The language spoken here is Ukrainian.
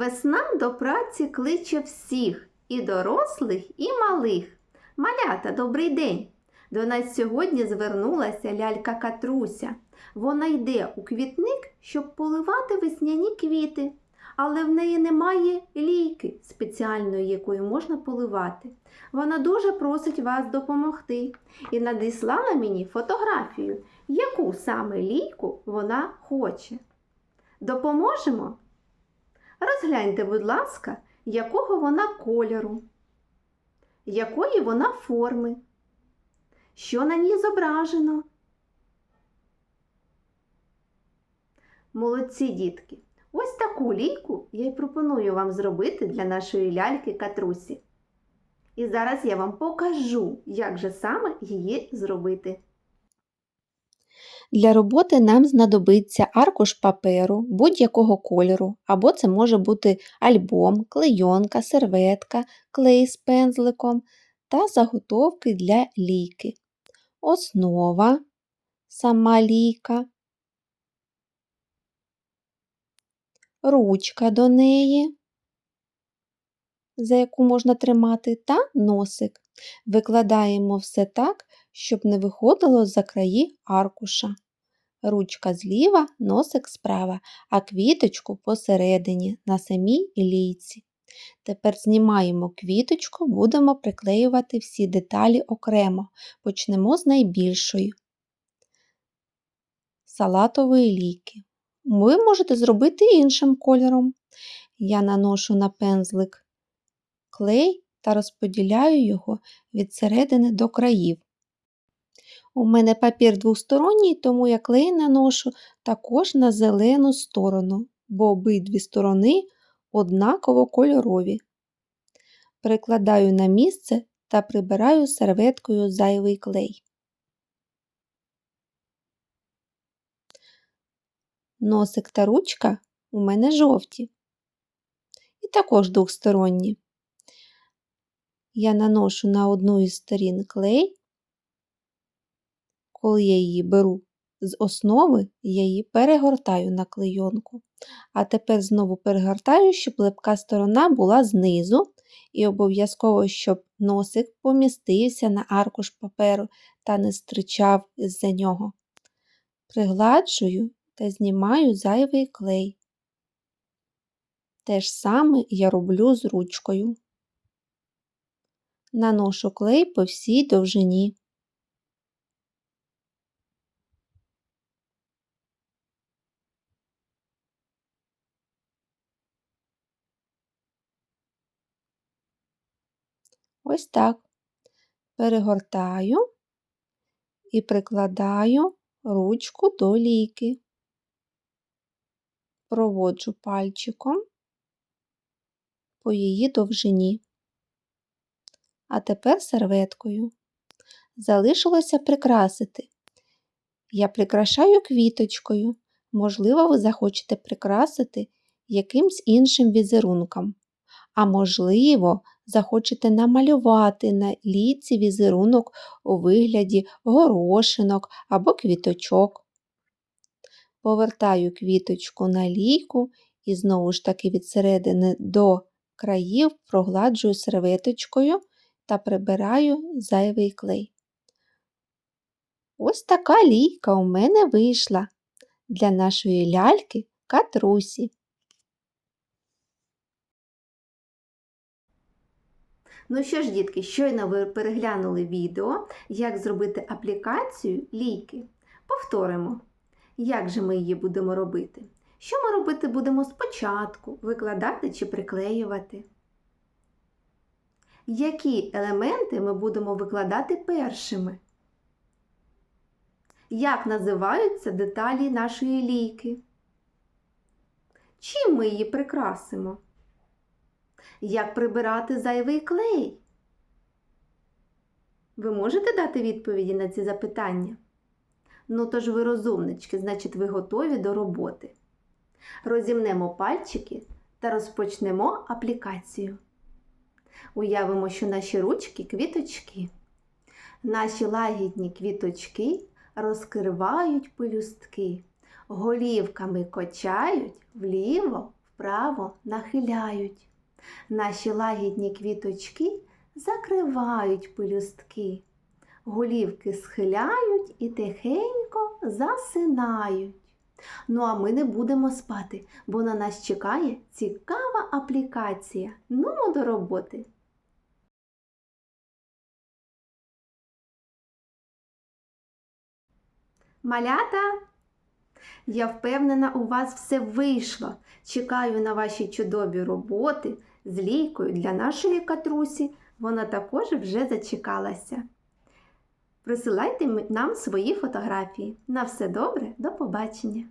Весна до праці кличе всіх, і дорослих, і малих. Малята, добрий день! До нас сьогодні звернулася лялька Катруся. Вона йде у квітник, щоб поливати весняні квіти, але в неї немає лійки спеціальної, якою можна поливати. Вона дуже просить вас допомогти і надіслала мені фотографію, яку саме лійку вона хоче. Допоможемо? Розгляньте, будь ласка, якого вона кольору, якої вона форми, що на ній зображено. Молодці дітки! Ось таку лійку я й пропоную вам зробити для нашої ляльки Катрусі. І зараз я вам покажу, як же саме її зробити. Для роботи нам знадобиться аркуш паперу будь-якого кольору, або це може бути альбом, клейонка, серветка, клей з пензликом та заготовки для лійки. Основа, сама лійка, ручка до неї, за яку можна тримати, та носик. Викладаємо все так, щоб не виходило за краї аркуша. Ручка зліва, носик справа, а квіточку посередині на самій лійці. Тепер знімаємо квіточку, будемо приклеювати всі деталі окремо. Почнемо з найбільшої салатової лійки. Ви можете зробити іншим кольором. Я наношу на пензлик клей та розподіляю його від середини до країв. У мене папір двосторонній, тому я клей наношу також на зелену сторону, бо обидві сторони однаково кольорові. Прикладаю на місце та прибираю серветкою зайвий клей. Носик та ручка у мене жовті. І також двосторонні. Я наношу на одну із сторін клей. Коли я її беру з основи, я її перегортаю на клейонку. А тепер знову перегортаю, щоб липка сторона була знизу, і обов'язково, щоб носик помістився на аркуш паперу та не стричав з-за нього. Пригладжую та знімаю зайвий клей. Те ж саме я роблю з ручкою. Наношу клей по всій довжині. Ось так. Перегортаю і прикладаю ручку до лійки. Проводжу пальчиком по її довжині. А тепер серветкою. Залишилося прикрасити. Я прикрашаю квіточкою. Можливо, ви захочете прикрасити якимсь іншим візерунком. А можливо, захочете намалювати на ліці візерунок у вигляді горошинок або квіточок. Повертаю квіточку на лійку і знову ж таки від середини до країв прогладжую серветочкою та прибираю зайвий клей. Ось така лійка у мене вийшла для нашої ляльки Катрусі. Ну що ж, дітки, щойно ви переглянули відео, як зробити аплікацію лійки. Повторимо, як же ми її будемо робити. Що ми робити будемо спочатку, викладати чи приклеювати? Які елементи ми будемо викладати першими? Як називаються деталі нашої лійки? Чим ми її прикрасимо? Як прибирати зайвий клей? Ви можете дати відповіді на ці запитання? Ну, тож ви розумнички, значить, ви готові до роботи. Розімнемо пальчики та розпочнемо аплікацію. Уявимо, що наші ручки квіточки. Наші лагідні квіточки розкривають пелюстки, голівками кочають, вліво, вправо нахиляють. Наші лагідні квіточки закривають пелюстки, голівки схиляють і тихенько засинають. Ну а ми не будемо спати, бо на нас чекає цікава аплікація. Нумо до роботи. Малята, я впевнена, у вас все вийшло. Чекаю на ваші чудові роботи з лійкою для нашої катрусі. Вона також вже зачекалася. Присилайте нам свої фотографії. На все добре, до побачення!